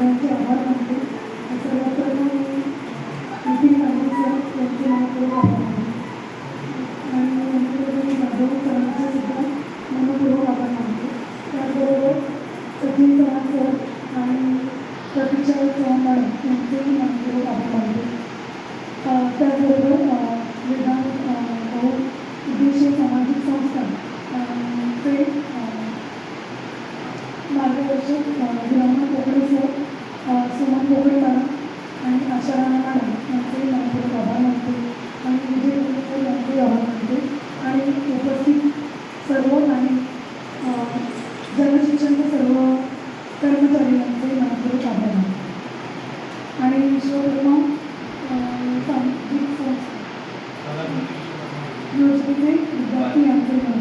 सगळ्यांचे आभार मानते सर्वात प्रथम नितीन गांधी आणि यांच्याबद्दल सुद्धा मनपूर्वक आभार मानते त्याचबरोबर सचिन चव्हाण सर आणि प्रतिशा चव्हाण मॅडम यांचेही मनपूर्वक त्याचबरोबर वेदांत भाऊ उद्देशीय सामाजिक संस्था ते मार्गदर्शक मोगळे मॅडम आणि आशारा मॅडम मंत्री मंत्री प्रभा मंत्री आणि विजय मंत्री आभार मंत्री आणि उपस्थित सर्व आणि जनशिक्षणचे सर्व कर्मचारी मंत्री मंत्री आभार आणि विश्वकर्मा योजनेचे विद्यार्थी मंत्री